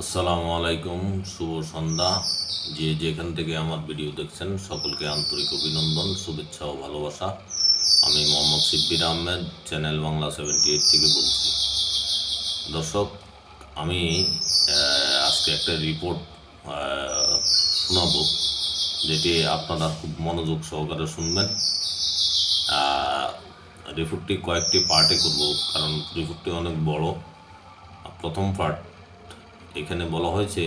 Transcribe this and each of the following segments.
আসসালামু আলাইকুম, শুভ সন্ধ্যা। যে যেখান থেকে আমার ভিডিও দেখছেন, সকলকে আন্তরিক অভিনন্দন, শুভেচ্ছা ও ভালোবাসা। আমি Mohammad Sibbir Ahmed, channel Bangla seventy eight থেকে বলছি। দর্শক, আমি আজকে একটা রিপোর্ট শোনাবো, যেটি আপনারা খুব মনোযোগ সহকারে শুনবেন। রিপোর্টটি কয়েকটি পার্টে করব, কারণ রিপোর্টটি অনেক বড়। প্রথম পার্ট এখানে বলা হয়েছে,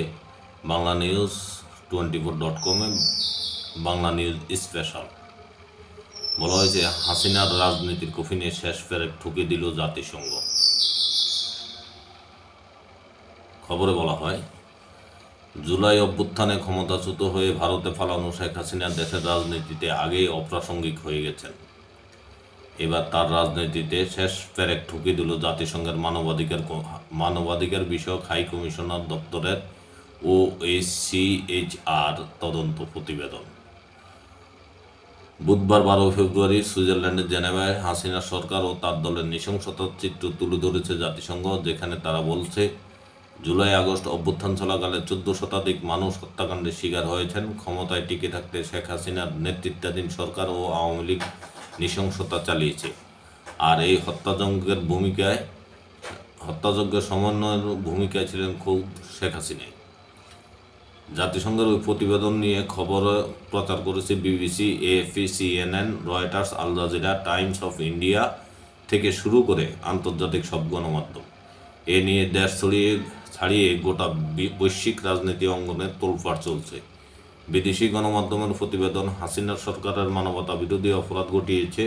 Bangla news twenty four dot কমে বাংলা নিউজ স্পেশাল বলা হয়েছে, হাসিনার রাজনীতির কফিনে শেষ ফেরে ঠুকে দিল জাতিসংঘ। খবরে বলা হয়, জুলাই অভ্যুত্থানে ক্ষমতাচ্যুত হয়ে ভারতে ফালানো শেখ হাসিনা দেশের রাজনীতিতে আগেই অপ্রাসঙ্গিক হয়ে গেছেন। এবার তার রাজনীতিতে শেষ পেরেক ঠুকে দিল জাতিসংঘের মানবাধিকার মানবাধিকার বিষয়ক হাই কমিশনার দপ্তরের ও এসিএইচআর তদন্ত প্রতিবেদন। বুধবার বারো ফেব্রুয়ারি সুইজারল্যান্ডের জেনেভায় হাসিনা সরকার ও তার দলের নৃশংসতার চিত্র তুলে ধরেছে জাতিসংঘ, যেখানে তারা বলছে, জুলাই আগস্ট অভ্যুত্থান চলাকালে চোদ্দ শতাধিক মানুষ হত্যাকাণ্ডের শিকার হয়েছেন। ক্ষমতায় টিকে থাকতে শেখ হাসিনার নেতৃত্বাধীন সরকার ও আওয়ামী লীগ নৃশংসতা চালিয়েছে। আর এই হত্যাযজ্ঞের ভূমিকায়, হত্যাযজ্ঞের সমন্বয়ের ভূমিকায় ছিলেন খুব শেখ হাসিনাই জাতিসংঘের ওই প্রতিবেদন নিয়ে খবর প্রচার করেছে BBC, AFP, CNN, Reuters, Al Jazeera, Times of India থেকে শুরু করে আন্তর্জাতিক সব গণমাধ্যম। এ নিয়ে দেশ ছড়িয়ে, ছাড়িয়ে গোটা বৈশ্বিক রাজনীতি অঙ্গনে তোলপাড় চলছে। বিদেশি গণমাধ্যমের প্রতিবেদন, হাসিনার সরকারের মানবতা বিরোধী অপরাধ ঘটিয়েছে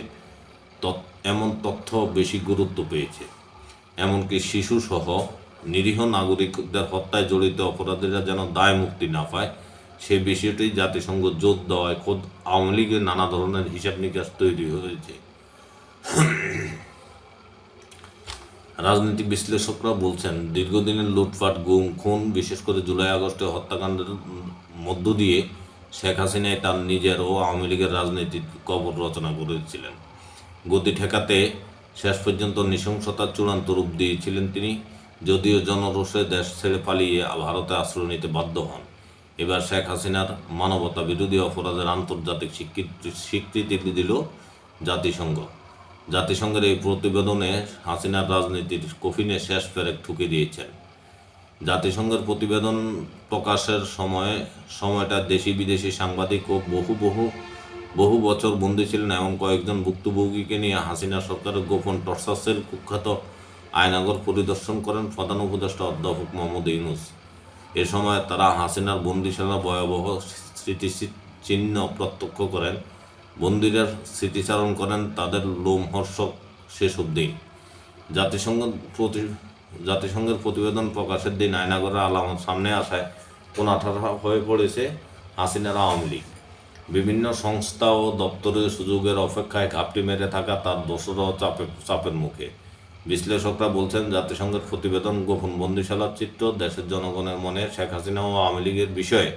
এমন তথ্য বেশি গুরুত্ব পেয়েছে। এমনকি শিশুসহ নিরীহ নাগরিকদের হত্যায় জড়িত অপরাধীরা যেন দায় মুক্তি না পায় সেই বিষয়টি জাতিসংঘ জোর দেওয়ায় খোদ আওয়ামী লীগের নানা ধরনের হিসাব নিকাশ তৈরি হয়েছে। রাজনীতি বিশ্লেষকরা বলছেন, দীর্ঘদিনের লুটপাট, গুম, খুন, বিশেষ করে জুলাই আগস্টে হত্যাকাণ্ডের মধ্য দিয়ে শেখ হাসিনাই তার নিজের ও আওয়ামী লীগের রাজনীতির কবর রচনা করেছিলেন। গতি ঠেকাতে শেষ পর্যন্ত নৃশংসতার চূড়ান্ত রূপ দিয়েছিলেন তিনি, যদিও জনরোষে দেশ ছেড়ে পালিয়ে ভারতে আশ্রয় নিতে বাধ্য হন। এবার শেখ হাসিনার মানবতা বিরোধী অপরাধের আন্তর্জাতিক স্বীকৃতি স্বীকৃতি দিল জাতিসংঘ। জাতিসংঘের এই প্রতিবেদনে হাসিনার রাজনীতির কফিনে শেষ পেরেক ঠুকে দিয়েছেন। জাতিসংঘের প্রতিবেদন প্রকাশের সময়, সময়টা দেশি বিদেশি সাংবাদিক ও বহু বহু বহু বছর বন্দী ছিলেন এবং কয়েকজন ভুক্তভোগীকে নিয়ে হাসিনা সরকারের গোপন টর্চার্সের কুখ্যাত আয়নাগর পরিদর্শন করেন প্রধান উপদেষ্টা অধ্যাপক মোহাম্মদ ইউনুস। এ সময় তারা হাসিনার বন্দিশালা ভয়াবহ স্মৃতি চিহ্ন প্রত্যক্ষ করেন, বন্দীদের স্মৃতিচারণ করেন, তাদের লোমহর্ষক শেষ অবধি। জাতিসংঘ প্রতি জাতিসংঘের প্রতিবেদন প্রকাশের দিন আয়নাগরের আলামত সামনে আসায় কোনাঠারা হয়ে পড়েছে হাসিনার আওয়ামী লীগ। বিভিন্ন সংস্থা ও দপ্তরের সুযোগের অপেক্ষায় ঘাপটি মেরে থাকা তার দোষরাও চাপে, চাপের মুখে। বিশ্লেষকরা বলছেন, জাতিসংঘের প্রতিবেদন গোপন বন্দিশালার চিত্র দেশের জনগণের মনে শেখ হাসিনা ও আওয়ামী লীগের বিষয়ে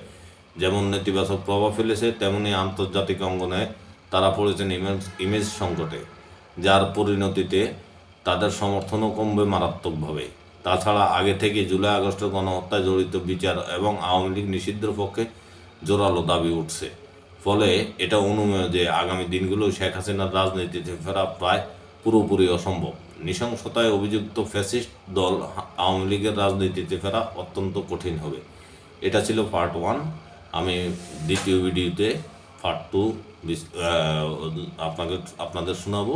যেমন নেতিবাচক প্রভাব ফেলেছে, তেমনি আন্তর্জাতিক অঙ্গনে তারা পড়েছেন ইমেজ ইমেজ সংকটে, যার পরিণতিতে তাদের সমর্থনও কমবে মারাত্মকভাবে। তাছাড়া আগে থেকে জুলাই আগস্টের গণহত্যায় জড়িত বিচার এবং আওয়ামী লীগ নিষিদ্ধের পক্ষে জোরালো দাবি উঠছে। ফলে এটা অনুমেয় যে আগামী দিনগুলো শেখ হাসিনার রাজনীতিতে ফেরা প্রায় পুরোপুরি অসম্ভব। নৃশংসতায় অভিযুক্ত ফ্যাসিস্ট দল আওয়ামী লীগের রাজনীতিতে ফেরা অত্যন্ত কঠিন হবে। এটা ছিল পার্ট ওয়ান। আমি দ্বিতীয় ভিডিওতে পার্ট টু আপনাকে আপনাদের শোনাবো।